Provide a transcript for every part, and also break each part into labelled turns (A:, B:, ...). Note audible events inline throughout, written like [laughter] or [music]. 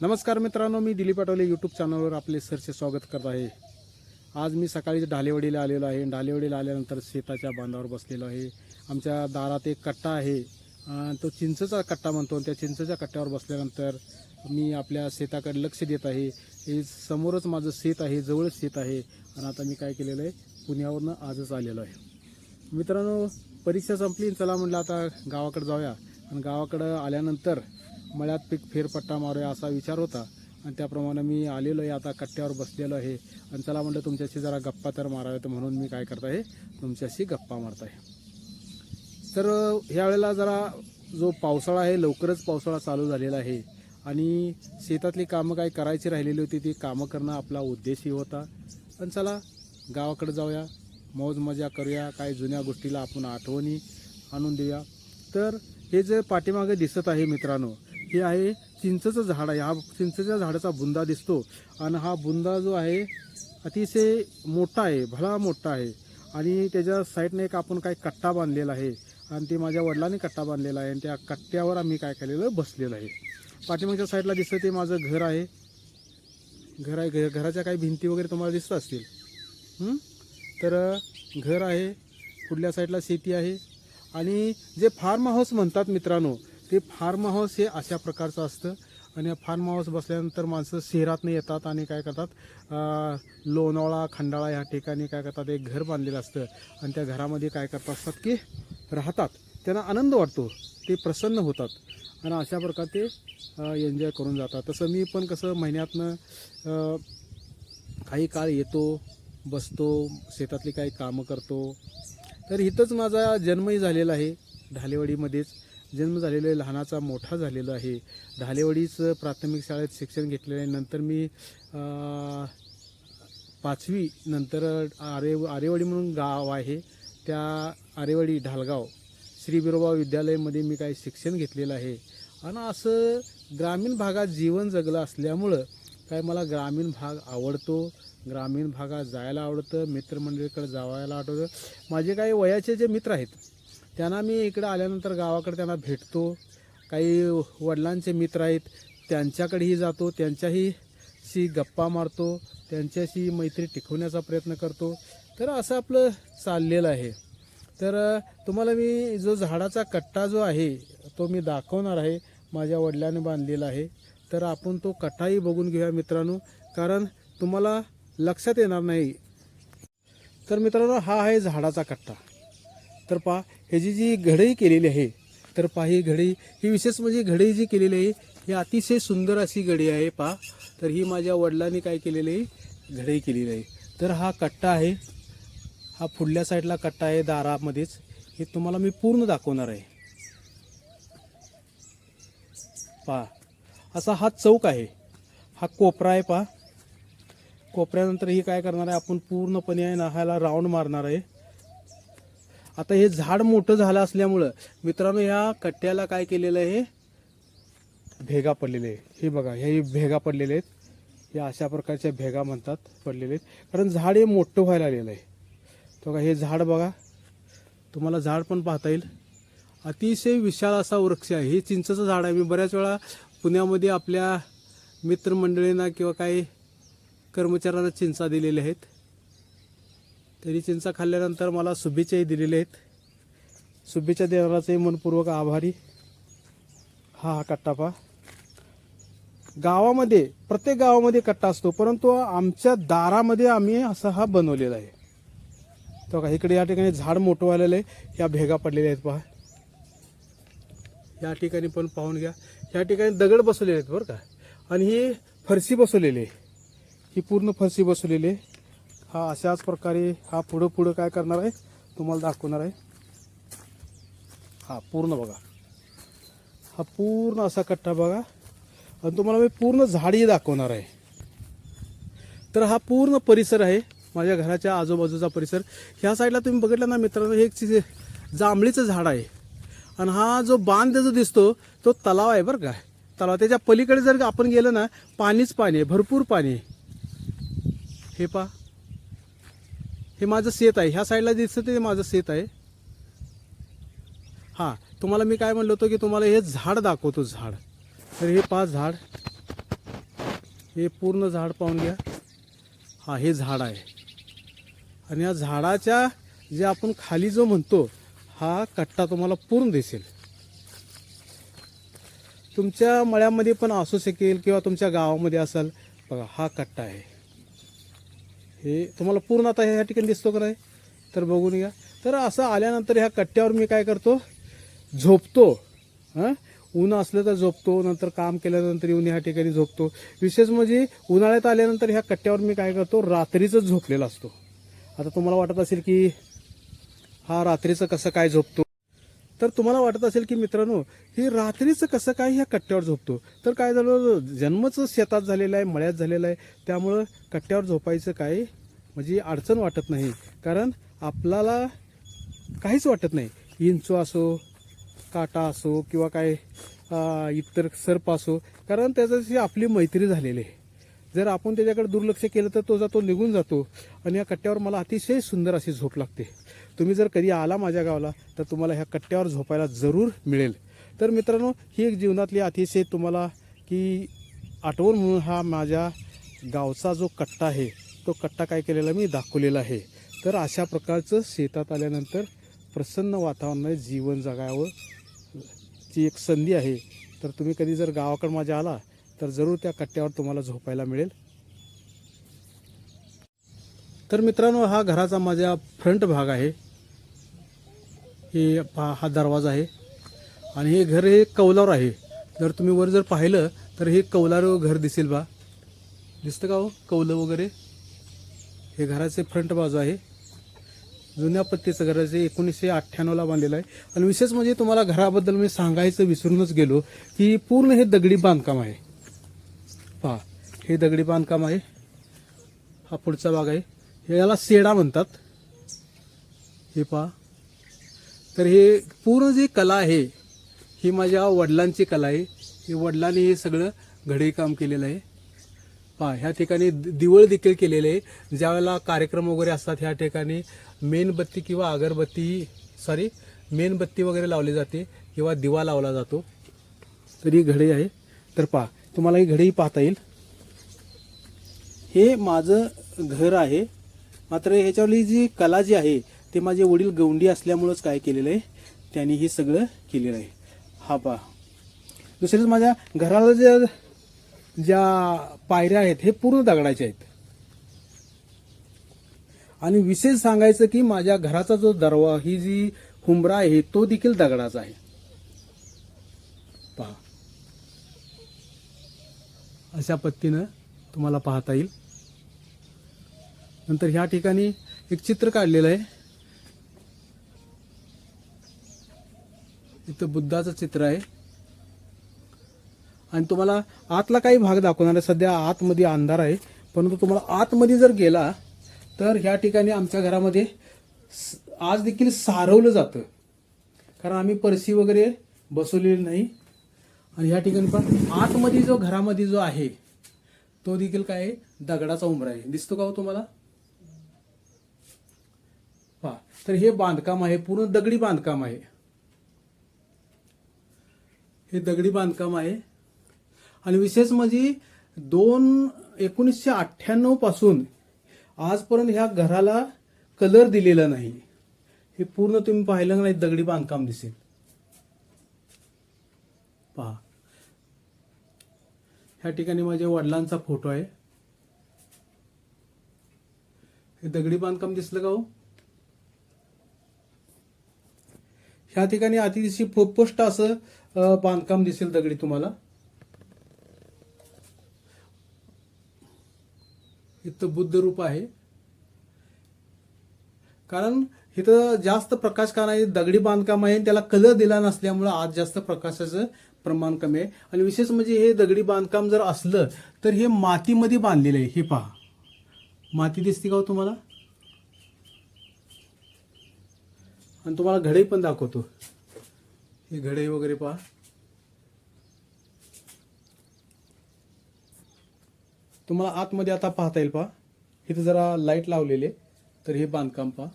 A: नमस्कार मित्रांनो मी दिलीप आठवले यूट्यूब चॅनलवर आपले सरचे स्वागत करत आहे. आज मी सकाळी ढालेवाडीला आलेलो आहे. ढालेवाडीला आल्यानंतर शेताच्या बांधावर बसलेलो आहे. आमच्या दारात एक कट्टा आहे. तो चिंचचा कट्टा म्हणतो आणि त्या चिंचच्या कट्ट्यावर बसल्यानंतर मी आपल्या शेताकडे लक्ष देत आहे. हे समोरच माझं शेत आहे जवळच शेत आहे. आणि आता मी काय केलेलं आहे पुण्यावरनं आजच आलेलो आहे. मित्रांनो परीक्षा संपली. चला म्हटलं आता गावाकडे जाऊया. आणि गावाकडं आल्यानंतर मळ्यात पीक फेरपट्टा मारूया असा विचार होता. आणि त्याप्रमाणे मी आलेलो आहे आता कट्ट्यावर बसलेलो आहे. आणि चला म्हटलं तुमच्याशी जरा गप्पा तर माराव्यात म्हणून मी काय करत आहे तुमच्याशी गप्पा मारत आहे. तर ह्यावेळेला जरा जो पावसाळा आहे लवकरच पावसाळा चालू झालेला आहे. आणि शेतातली कामं काय करायची राहिलेली होती ती कामं करणं आपला उद्देशही होता. पण चला गावाकडे जाऊया मौज मजा करूया काय जुन्या गोष्टीला आपण आठवणी आणून देऊया. तर हे जे पाठीमागे दिसत आहे मित्रांनो हे आहे चिंचचं झाड आहे. हा चिंचच्या झाडाचा बुंदा दिसतो. आणि हा बुंदा जो आहे अतिशय मोठा आहे भला मोठा आहे. आणि त्याच्या साईडने एक आपण काय कट्टा बांधलेला आहे. आणि ते माझ्या वडिलांनी कट्टा बांधलेला आहे. आणि त्या कट्ट्यावर आम्ही काय केलेलं बसलेलं आहे. पाठीमागच्या साईडला दिसतं ते माझं घर आहे. घर आहे घ- घराच्या काही भिंती वगैरे तुम्हाला दिसत असतील. तर घर आहे. पुढल्या साईडला शेती आहे. आणि जे फार्म हाऊस म्हणतात मित्रांनो ते फार्म हाऊस हे अशा प्रकारचं असतं. आणि फार्म हाऊस बसल्यानंतर माणसं शहरातनं येतात आणि काय करतात? लोणावळा खंडाळा ह्या ठिकाणी काय करतात? एक घर बांधलेलं असतं. आणि त्या घरामध्ये काय करत असतात की राहतात. त्यांना आनंद वाटतो. ते प्रसन्न होतात. आणि अशा प्रकारे ते एन्जॉय करून जातात. तसं मी पण कसं महिन्यातनं काही काळ येतो बसतो शेतातली काही कामं करतो. तर इथंच माझा जन्मही झालेला आहे. ढालेवाडीमध्येच. जन्म झालेला आहे लहानाचा मोठा झालेला आहे. ढालेवाडीच प्राथमिक शाळेत शिक्षण घेतलेलं आहे. नंतर मी पाचवी नंतर आरे आरेवाडी म्हणून गाव आहे. त्या आरेवाडी ढालगाव श्री बिरोबा विद्यालयामध्ये मी काही शिक्षण घेतलेलं आहे. आणि असं ग्रामीण भागात जीवन जगलं असल्यामुळं काय मला ग्रामीण भाग आवडतो. ग्रामीण भागात जायला आवडतं मित्रमंडळीकडे जावायला आवडतं. माझे काही वयाचे जे मित्र आहेत त्यांना मी इकडं आल्यानंतर गावाकडे त्यांना भेटतो. काही वडिलांचे मित्र आहेत त्यांच्याकडेही जातो. त्यांच्याही शी गप्पा मारतो. त्यांच्याशी मैत्री टिकवण्याचा प्रयत्न करतो. तर असं आपलं चाललेलं आहे. तर तुम्हाला मी जो झाडाचा कट्टा जो आहे तो मी दाखवणार आहे. माझ्या वडिलांनी बांधलेला आहे. तर आपण तो कट्टाही बघून घेऊया मित्रांनो. कारण तुम्हाला लक्षात येणार नाही. तर मित्रांनो हा आहे झाडाचा कट्टा. तर पहा ह्याची जी घडई केलेली आहे तर पहा ही घडई ही विशेष म्हणजे घडई जी केलेली आहे ही अतिशय सुंदर अशी घडी आहे पहा. तर ही माझ्या वडिलांनी काय केलेली आहे? घडई केलेली आहे. तर हा कट्टा आहे. हा पुढल्या साईडला कट्टा आहे दारामध्येच. हे तुम्हाला मी पूर्ण दाखवणार आहे. पहा असा हा चौक आहे. हा कोपरा आहे पहा. कोपऱ्यानंतर ही काय करणार आहे? आपण पूर्णपणे आहे ना ह्याला राऊंड मारणार आहे. आता हे झाड मोठं झालं असल्यामुळं मित्रांनो ह्या कट्ट्याला काय केलेलं आहे? भेगा पडलेले आहे हे बघा हे भेगा पडलेले आहेत. या अशा प्रकारच्या भेगा म्हणतात पडलेले आहेत. कारण झाड हे मोठं व्हायला आलेलं आहे. तो का हे झाड बघा. तुम्हाला झाड पण पाहता येईल. अतिशय विशाल असा वृक्ष आहे. हे चिंचचं झाड आहे. मी बऱ्याच वेळा पुण्यामध्ये आपल्या मित्रमंडळींना किंवा काही कर्मचाऱ्यांना चिंचा दिलेल्या आहेत. तरी चिंचा खाल्ल्यानंतर मला शुभेच्छाही दिलेल्या आहेत. शुभेच्छा देणाराचंही मनपूर्वक आभारी. हा हा कट्टा पहा. गावामध्ये प्रत्येक गावामध्ये कट्टा असतो परंतु आमच्या दारामध्ये आम्ही असा हा बनवलेला आहे. तो का इकडे या ठिकाणी झाड मोठं व्हायलेलं आहे. ह्या भेगा पडलेल्या आहेत पहा. या ठिकाणी पण पाहून घ्या. या ठिकाणी दगड बसवलेले आहेत बरं का. आणि ही फरशी बसवलेली आहे. ही पूर्ण फरशी बसवलेली आहे. हा अशाच प्रकारे हा पुढं पुढं काय करणार आहे तुम्हाला दाखवणार आहे. हा पूर्ण बघा. हा पूर्ण असा कट्टा बघा. आणि तुम्हाला मी पूर्ण झाडी दाखवणार आहे. तर हा पूर्ण परिसर आहे माझ्या घराच्या आजूबाजूचा परिसर. ह्या साईडला तुम्ही बघितलं ना मित्रांनो हे एक जांभळीचं झाड आहे. आणि हा जो बांध जो दिसतो तो तलाव आहे बरं का. तलाव त्याच्या पलीकडे जर आपण गेलं ना पाणीच पाणी आहे भरपूर पाणी आहे. हे पा हे माझं शेत आहे. ह्या साईडला दिसतं ते माझं शेत आहे. हां तुम्हाला मी काय म्हणलो होतो की तुम्हाला हे झाड दाखवतो झाड. तर हे पाच झाड. हे पूर्ण झाड पाहून घ्या. हा हे झाड आहे. आणि या झाडाच्या जे आपण खाली जो म्हणतो हा कट्टा तुम्हाला पूर्ण दिसेल. तुमच्या मळ्यामध्ये पण असू शकेल किंवा तुमच्या गावामध्ये असेल बघा हा कट्टा आहे. हे तुम्हाला पूर्ण आता ह्या ठिकाणी दिसतो का नाही? तर बघून घ्या. तर असं आल्यानंतर ह्या कट्ट्यावर मी काय करतो? झोपतो. हां? ऊन असलं तर झोपतो नंतर काम केल्यानंतर येऊन ह्या ठिकाणी झोपतो. विशेष म्हणजे उन्हाळ्यात आल्यानंतर ह्या कट्ट्यावर मी काय करतो? रात्रीच झोपलेला असतो. आता तुम्हाला वाटत असेल की हा रात्रीचं कसं काय झोपतो? तर तुम्हाला वाटत असेल की मित्रांनो ही रात्रीचं कसं काय ह्या कट्ट्यावर झोपतो? तर काय झालं जन्मच शेतात झालेला आहे मळ्यात झालेला आहे त्यामुळं कट्ट्यावर झोपायचं काय म्हणजे अडचण वाटत नाही. कारण आपल्याला काहीच वाटत नाही. इंचू असो काटा असो किंवा काय इतर सर्प असो. कारण त्याच्याशी आपली मैत्री झालेली आहे. जर आपण त्याच्याकडे दुर्लक्ष केलं तर तो जातो निघून जातो. आणि या कट्ट्यावर मला अतिशय सुंदर अशी झोप लागते. तुम्ही जर कधी आला माझ्या गावाला तर तुम्हाला ह्या कट्ट्यावर झोपायला जरूर मिळेल. तर मित्रांनो ही एक जीवनातली अतिशय तुम्हाला की आठवण म्हणून हा माझ्या गावचा जो कट्टा आहे तो कट्टा काय केलेला मी दाखवलेला आहे. तर अशा प्रकारचं शेतात आल्यानंतर प्रसन्न वातावरणात जीवन जगावं ची एक संधी आहे. तर तुम्ही कधी जर गावाकडे माझ्या आला तर जरूर त्या कट्ट्यावर तुम्हाला झोपायला मिळेल. तर मित्रांनो हा घराचा माझ्या फ्रंट भाग आहे. हे पहा हा दरवाजा आहे. आणि हे घर हे कौलावर आहे. जर तुम्ही वर जर पाहिलं तर हे कौलार घर दिसेल बा. दिसतं का हो? कौलं वगैरे? हे घराचे फ्रंट बाजू आहे. जुन्या पत्तीचं घराचे एकोणीसशे अठ्ठ्याण्णवला बांधलेलं आहे. आणि विशेष म्हणजे तुम्हाला घराबद्दल मी सांगायचं विसरूनच गेलो की पूर्ण हे दगडी बांधकाम आहे. पहा हे दगडी बांधकाम आहे. हा पुढचा भाग आहे. हे याला सेडा म्हणतात. हे पहा. तर हे पूर्ण जी कला आहे ही माझ्या वडिलांची कला आहे. हे वडिलांनी हे सगळं घडी काम केलेलं आहे. पहा ह्या ठिकाणी दिवळ देखील केलेले आहे. ज्यावेळेला कार्यक्रम वगैरे असतात ह्या ठिकाणी मेणबत्ती किंवा अगरबत्ती सॉरी मेणबत्ती वगैरे लावली जाते किंवा दिवा लावला जातो. तर ही घडी आहे. तर पहा तुम्हाला ही घडी पाहता येईल. हे माझं घर आहे. मात्र ह्याच्यावरली जी कला जी आहे ते माझे वडील गवंडी असल्यामुळंच काय केलेलं आहे त्यांनी हे सगळं केलेलं आहे. हा पहा. दुसरेच माझ्या घराला ज्या ज्या पायऱ्या आहेत हे पूर्ण दगडाचे आहेत. आणि विशेष सांगायचं की माझ्या घराचा जो दरवा ही जी हुंबरा आहे तो देखील दगडाचा आहे. पहा. अशा पद्धतीनं तुम्हाला पाहता येईल. नंतर ह्या ठिकाणी एक चित्र काढलेलं आहे. इथं बुद्धाचं चित्र आहे. आणि तुम्हाला आतला काही भाग दाखवणार आहे. सध्या आतमध्ये अंधार आहे. परंतु तुम्हाला आतमध्ये जर गेला तर ह्या ठिकाणी आमच्या घरामध्ये स- आज देखील सारवलं जातं. कारण आम्ही परशी वगैरे बसवलेली नाही. आणि ह्या ठिकाणी पण आतमध्ये जो घरामध्ये जो आहे तो देखील काय आहे? दगडाचा उमरा आहे. दिसतो का हो तुम्हाला? पहा तर हे बांधकाम आहे. पूर्ण दगडी बांधकाम आहे. हे दगडी बांधकाम आहे. आणि विशेष म्हणजे दोन एकोणीसशे अठ्ठ्याण्णवपासून आजपर्यंत ह्या घराला कलर दिलेला नाही. हे पूर्ण तुम्ही पाहिलं नाही? दगडी बांधकाम दिसेल. पहा. ह्या ठिकाणी माझ्या वडिलांचा फोटो आहे. हे दगडी बांधकाम दिसलं का हो? ह्या ठिकाणी अतिशय पोस्ट असं बांधकाम दिसेल दगडी तुम्हाला. इथं बुद्ध रूप आहे. कारण इथं जास्त प्रकाश कारण दगडी बांधकाम आहे आणि त्याला कलर दिला नसल्यामुळं आज जास्त प्रकाशाचं प्रमाण कमी आहे. आणि विशेष म्हणजे हे दगडी बांधकाम जर असलं तर हे मातीमध्ये बांधलेलं आहे. हे पहा. माती दिसते का हो तुम्हाला? आणि तुम्हाला घडे पण दाखवतो. हे घडे वगैरे पहा. तुम्हाला आतमध्ये आता पाहता येईल पहा. इथं जरा लाइट लावलेले तर हे बांधकाम पहा.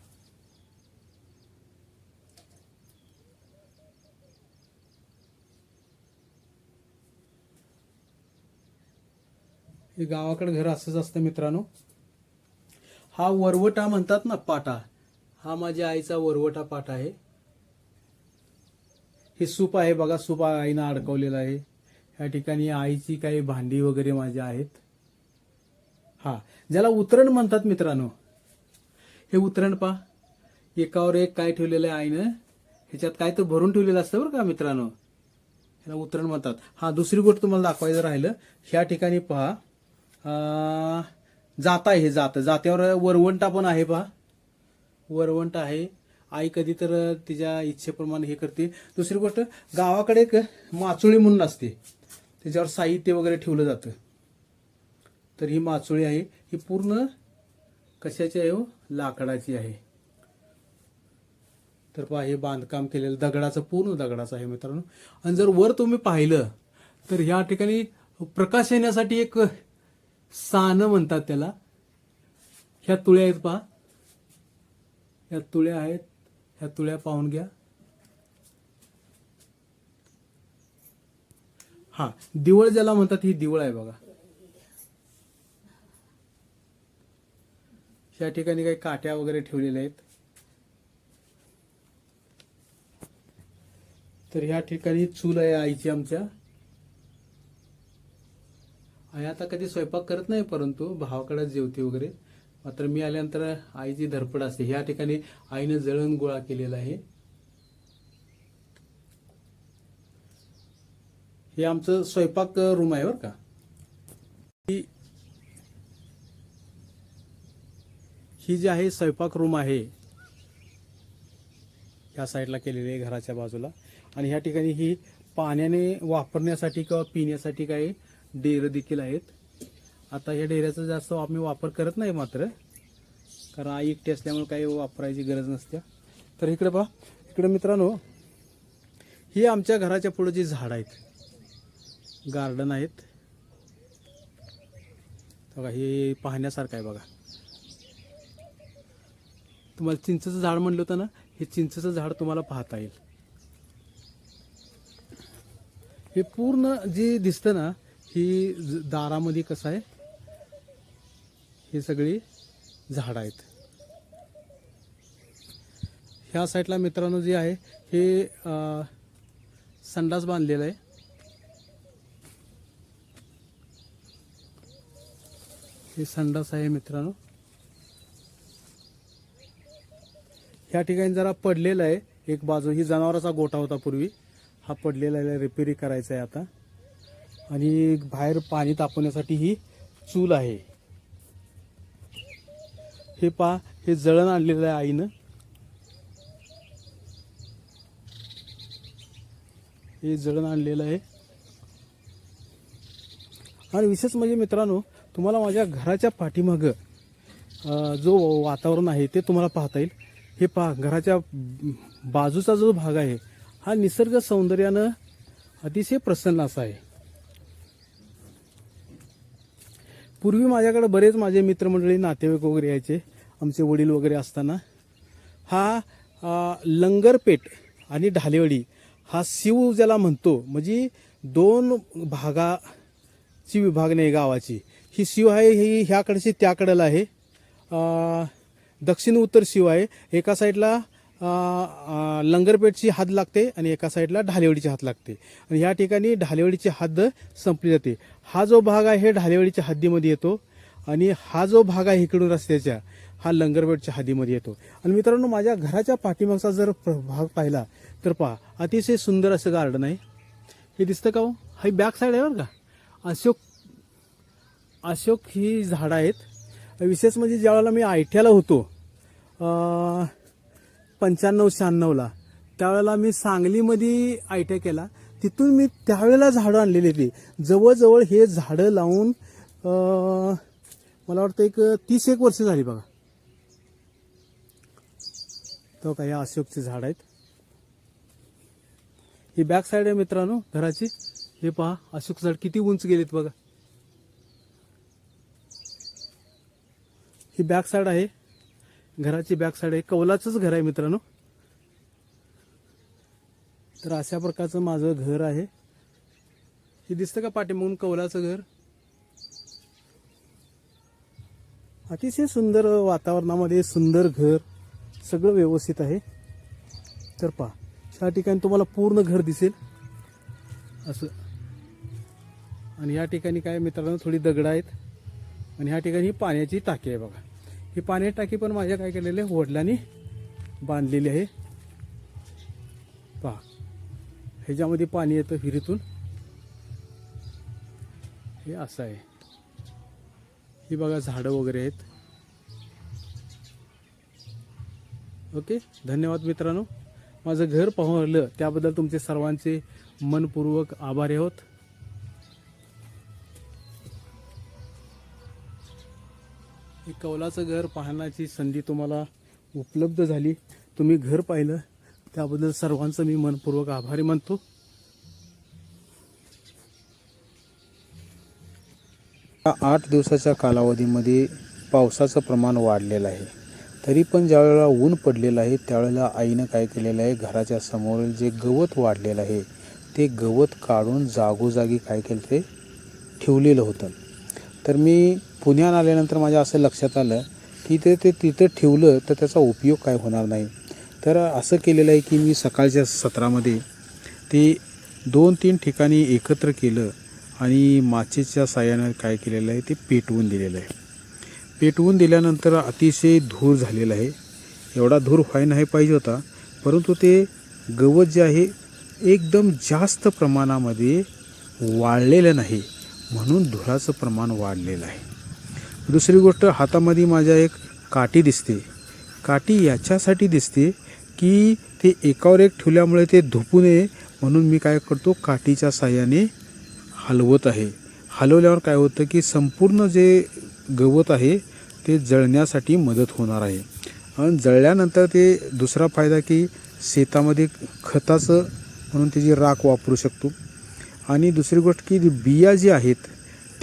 A: हे गावाकडे घर असंच असतं मित्रांनो. हा वरवटा म्हणतात ना पाटा. हा माझ्या आईचा वरवटा पाठ आहे. हे सूप आहे बघा सूप आईनं अडकवलेलं आहे. या ठिकाणी आईची काही भांडी वगैरे माझ्या आहेत. हा ज्याला उतरण म्हणतात मित्रांनो. हे उतरण पा एकावर एक काय ठेवलेलं आहे आईनं? ह्याच्यात काय तर भरून ठेवलेलं असतं बरं का मित्रांनो? ह्याला उतरण म्हणतात. हा दुसरी गोष्ट तुम्हाला दाखवायचं राहिलं. ह्या ठिकाणी पहा. जाता आहे हे जातं. जात्यावर वरवंटा पण आहे पहा. वरवंट आहे. आई कधी तर तिच्या इच्छेप्रमाणे हे करते. दुसरी गोष्ट गावाकडे एक माचोळी म्हणून असते. त्याच्यावर साहित्य वगैरे ठेवलं जातं. तर ही माचोळी आहे. ही पूर्ण कशाची आहे हो? लाकडाची आहे. तर पहा हे बांधकाम केलेलं दगडाचं पूर्ण दगडाचं आहे मित्रांनो. आणि जर वर तुम्ही पाहिलं तर ह्या ठिकाणी प्रकाश येण्यासाठी एक सानं म्हणतात त्याला. ह्या तुळ्या आहेत पहा. ह्या तुळ्या आहेत ह्या तुळ्या पाहून घ्या. हा दिवळ ज्याला म्हणतात ही दिवळ आहे बघा. या ठिकाणी काही काट्या वगैरे ठेवलेल्या आहेत. तर ह्या ठिकाणी चूल आहे आईची आमच्या. आई आता कधी स्वयंपाक करत नाही परंतु भावाकडे जेवते वगैरे. मात्र मी आल्यानंतर आईची धरपड असते ह्या ठिकाणी आईनं जळण गोळा केलेला आहे. हे आमचं स्वयंपाक रूम आहे बरं का. ही ही जी आहे स्वयंपाक रूम आहे ह्या साईडला केलेली आहे घराच्या बाजूला. आणि ह्या ठिकाणी ही पाण्याने वापरण्यासाठी किंवा पिण्यासाठी काही डेरं देखील आहेत. आता ह्या डेऱ्याचा जास्त आम्ही वापर करत नाही मात्र. कारण आई एकटी असल्यामुळे काही वापरायची गरज नसते. तर इकडे पहा. इकडे मित्रांनो ही आमच्या घराच्या पुढे जी झाडं आहेत गार्डन आहेत. बघा हे पाहण्यासारखं आहे बघा. तुम्हाला चिंचेचं झाड म्हणलं होतं ना हे चिंचेचं झाड तुम्हाला पाहता येईल. हे पूर्ण जे दिसतं ना ही दारामध्ये कसं आहे ही सगळी झाडं आहेत. ह्या साईडला मित्रांनो जे आहे हे संडास बांधलेलं आहे. हे संडास आहे मित्रांनो. ह्या ठिकाणी जरा पडलेलं आहे एक बाजू. ही जनावराचा गोठा होता पूर्वी. हा पडलेला आहे रिपेरी करायचा आहे आता. आणि बाहेर पाणी तापवण्यासाठी ही चूल आहे. हे पा हे जळण आणलेलं आहे आईनं. हे जळण आणलेलं आहे. आणि विशेष म्हणजे मित्रांनो तुम्हाला माझ्या घराच्या पाठीमागं जो वातावरण आहे ते तुम्हाला पाहता येईल. हे पहा घराच्या बाजूचा जो भाग आहे हा निसर्ग सौंदर्यानं अतिशय प्रसन्न असा आहे. पूर्वी माझ्याकडे बरेच माझे मित्रमंडळी नातेवाईक वगैरे यायचे आमचे वडील वगैरे असताना. हा लंगरपेट लंगरपेठ आणि ढालेवडी हा शिव ज्याला म्हणतो म्हणजे दोन भागाची विभागणी आहे गावाची. ही शिव आहे ही ह्याकडची त्याकडेला आहे. दक्षिण उत्तर शिव आहे. एका साईडला लंगरपेठची हद लागते आणि एका साईडला ढालेवडीची हात लागते. आणि ह्या ठिकाणी ढालेवडीची हद्द संपली जाते. हा जो भाग आहे ढालेवडीच्या हद्दीमध्ये येतो. आणि हा जो भाग आहे इकडून रस्त्याच्या हा लंगरपेठच्या हद्दीमध्ये येतो. आणि मित्रांनो माझ्या घराच्या पाठीमागचा जर प्र- भाग पाहिला तर पहा अतिशय सुंदर असं गार्डन आहे. हे दिसतं का हो? ही बॅक साईड आहे बरं का? अशोक अशोक ही झाडं आहेत. विशेष म्हणजे ज्यावेळेला मी आयठ्याला होतो पंच्याण्णव शहाण्णवला. त्यावेळेला मी सांगलीमध्ये आय टी केला. तिथून मी त्यावेळेला झाडं आणलेली होती. जवळजवळ हे झाडं लावून मला वाटतं एक तीस एक वर्ष झाली बघा. तो काही अशोकचे झाड आहेत. ही बॅक साईड आहे मित्रांनो घराची. हे पहा अशोक झाड किती उंच गेलेत बघा. ही बॅक साईड आहे. घराची बॅक साईड आहे. कौलाचंच घर आहे मित्रांनो. तर अशा प्रकारचं माझं घर आहे. हे दिसतं का पाठीमागून कौलाचं घर? अतिशय सुंदर वातावरणामध्ये सुंदर घर सगळं व्यवस्थित आहे. तर पहा ह्या ठिकाणी तुम्हाला पूर्ण घर दिसेल. असं. आणि या ठिकाणी काय मित्रांनो थोडी दगड आहेत. आणि ह्या ठिकाणी ही पाण्याची टाकी आहे बघा. ही पाण्याची टाकी पण माझ्या काय केलेली आहे? वडिलांनी बांधलेली आहे. पहा. ह्याच्यामध्ये पाणी येतं विहिरीतून. हे असं आहे. ही बघा झाडं वगैरे आहेत. ओके? धन्यवाद मित्रांनो. माझं घर पाहलं त्याबद्दल तुमचे सर्वांचे मनपूर्वक आभारी आहोत. हे कौलाचं घर पाहण्याची संधी तुम्हाला उपलब्ध झाली. तुम्ही घर पाहिलं. त्याबद्दल सर्वांचं मी मनपूर्वक आभारी मानतो.
B: आठ दिवसाच्या कालावधीमध्ये पावसाचं प्रमाण वाढलेलं आहे. तरी पण ज्यावेळेला ऊन पडलेलं आहे त्यावेळेला आईनं काय केलेलं आहे घराच्या समोरील जे गवत वाढलेलं आहे ते गवत काढून जागोजागी काय केलं ते ठेवलेलं होतं. तर मी पुण्यात आल्यानंतर माझ्या असं लक्षात आलं की ते ते तिथं ठेवलं तर त्याचा उपयोग काय होणार नाही. तर असं केलेलं आहे की मी सकाळच्या सत्रामध्ये ते दोन तीन ठिकाणी एकत्र केलं आणि माचेच्या साह्यानं काय केलेलं आहे ते पेटवून दिलेलं आहे. पेटवून दिल्यानंतर अतिशय धूर झालेला आहे. एवढा धूर व्हाय नाही पाहिजे होता परंतु ते गवत जे आहे एकदम जास्त प्रमाणामध्ये वाढलेलं नाही म्हणून धुराचं प्रमाण वाढलेलं आहे. दुसरी गोष्ट हातामध्ये माझ्या एक काठी दिसते. काठी याच्यासाठी दिसते की ते एकावर एक ठेवल्यामुळे ते धुपू नये म्हणून मी काय करतो काठीच्या साह्याने हलवत आहे. हलवल्यावर काय होतं की संपूर्ण जे गवत आहे ते जळण्यासाठी मदत होणार आहे. आणि जळल्यानंतर ते दुसरा फायदा की शेतामध्ये खताचं म्हणून त्याची राख वापरू शकतो. आणि दुसरी गोष्ट की बिया जी आहेत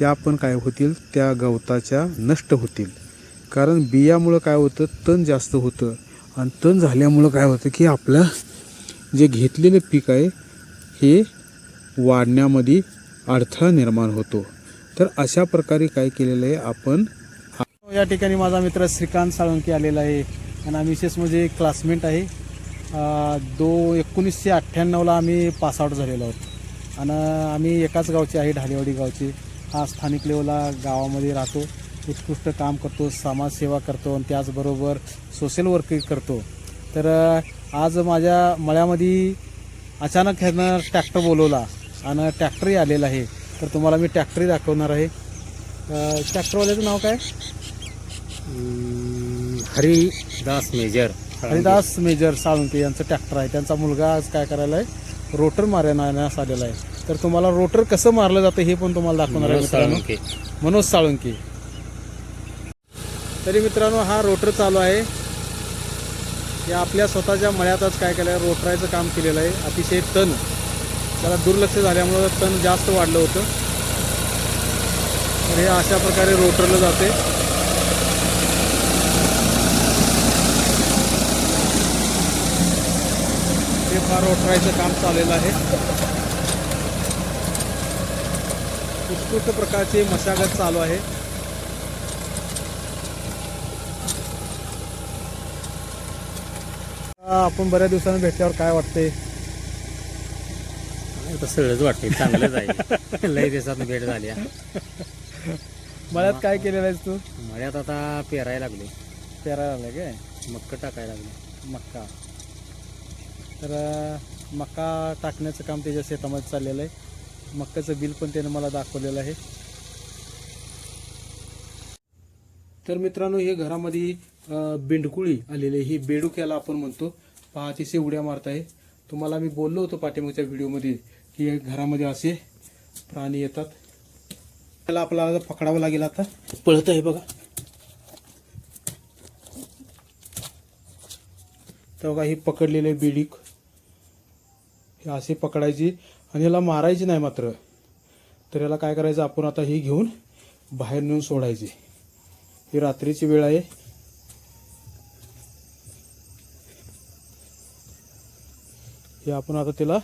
B: त्या पण काय होतील? त्या गवताच्या नष्ट होतील. कारण बियामुळं काय होतं? तण जास्त होतं. आणि तण झाल्यामुळं काय होतं की आपलं जे घेतलेलं पीक आहे हे वाढण्यामध्ये अडथळा निर्माण होतो. तर अशा प्रकारे काय केलेलं आहे आपण?
A: या ठिकाणी माझा मित्र श्रीकांत साळुंके आलेला आहे. आणि आम्ही विशेष म्हणजे क्लासमेट आहे. दो एकोणीसशे अठ्ठ्याण्णवला आम्ही पासआउट झालेलो आहोत. आणि आम्ही एकाच गावचे आहे ढालेवाडी गावचे. हा स्थानिक लेवलला गावामध्ये राहतो. उत्कृष्ट काम करतो समाजसेवा करतो आणि त्याचबरोबर सोशल वर्क करतो. तर आज माझ्या मळ्यामध्ये अचानक ह्यानं ट्रॅक्टर बोलवला आणि ट्रॅक्टरही आलेला आहे. तर तुम्हाला मी ट्रॅक्टरही दाखवणार आहे. ट्रॅक्टरवाल्याचं नाव काय?
C: हरिदास मेजर.
A: हरिदास मेजर साळुंके यांचं ट्रॅक्टर आहे. त्यांचा मुलगा आज काय करायला आहे रोटर मारण्यास आलेला आहे. तर तुम्हाला रोटर कसं मारलं जातं हे पण तुम्हाला दाखवणार आहे मित्रांनो. मनोज साळुंके. तरी मित्रांनो हा रोटर चालू आहे. हे आपल्या स्वतःच्या मळ्यातच काय केलं आहे रोटरायचं काम केलेलं आहे. अतिशय तण. त्याला दुर्लक्ष झाल्यामुळं तण जास्त वाढलं होतं. तर हे अशा प्रकारे रोटरलं जाते. हे फार रोटरायचं काम चाललेलं आहे. उत्कृष्ट प्रकारची मशागत चालू आहे. आपण बऱ्याच दिवसांनी भेटल्यावर काय वाटते
C: आता सगळंच वाटते चांगलंच आहे. [laughs] लय दिवसात भेट झाली.
A: मळ्यात काय केलेलं आहेस तू?
C: मळ्यात आता पेरायला लागले
A: पेरायला आलाय काय?
C: मक्क टाकायला लागले
A: मक्का. तर मक्का टाकण्याचं काम त्याच्या शेतामध्ये चाललेलं आहे. मक्काचं बिल पण त्यानं मला दाखवलेलं आहे. तर मित्रांनो हे घरामध्ये बेंडकुळी आलेली आहे. ही बेडूक याला आपण म्हणतो. पहा तिसे उड्या मारत आहे. तुम्हाला मी बोललो होतो पाठीमागच्या व्हिडिओमध्ये की घरामध्ये असे प्राणी येतात. त्याला आपल्याला पकडावं लागेल आता. पळत आहे बघा. तर बघा ही पकडलेले बेडीक. हे असे पकडायची. आणि याला मारायची नाही मात्र. तर याला काय करायचं? आपण आता ही घेऊन बाहेर नेऊन सोडायची. ही रात्रीची वेळ आहे. हे आपण आता त्याला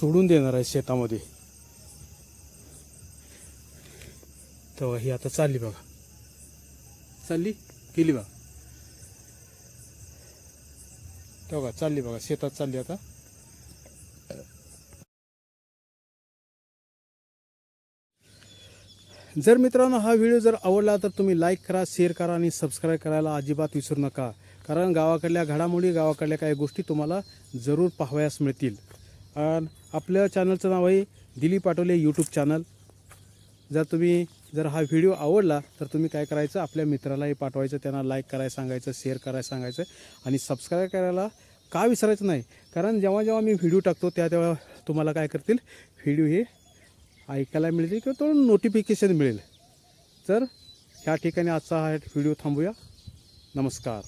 A: सोडून देणार आहे शेतामध्ये. तेव्हा ही आता चालली बघा. चालली? गेली बघा. तेव्हा चालली बघा. शेतात चालली आता. जर मित्रांनो हा व्हिडिओ जर आवडला तर तुम्ही लाईक करा शेअर करा आणि सबस्क्राईब करायला अजिबात विसरू नका. कारण गावाकडल्या घडामोडी गावाकडल्या काही गोष्टी तुम्हाला जरूर पाहावयास मिळतील. आणि आपल्या चॅनलचं नाव आहे दिलीप पाटोले यूट्यूब चॅनल जर तुम्ही जर हा व्हिडिओ आवडला तर तुम्ही काय करायचं? आपल्या मित्रालाही पाठवायचं त्यांना लाईक करायला सांगायचं शेअर करायला सांगायचं आणि सबस्क्राईब करायला का विसरायचं नाही? कारण जेव्हा जेव्हा मी व्हिडिओ टाकतो त्या तेव्हा तुम्हाला काय करतील? व्हिडिओ हे ऐकायला मिळतील किंवा तो नोटिफिकेशन मिळेल. तर ह्या ठिकाणी आजचा हा व्हिडिओ थांबूया. नमस्कार.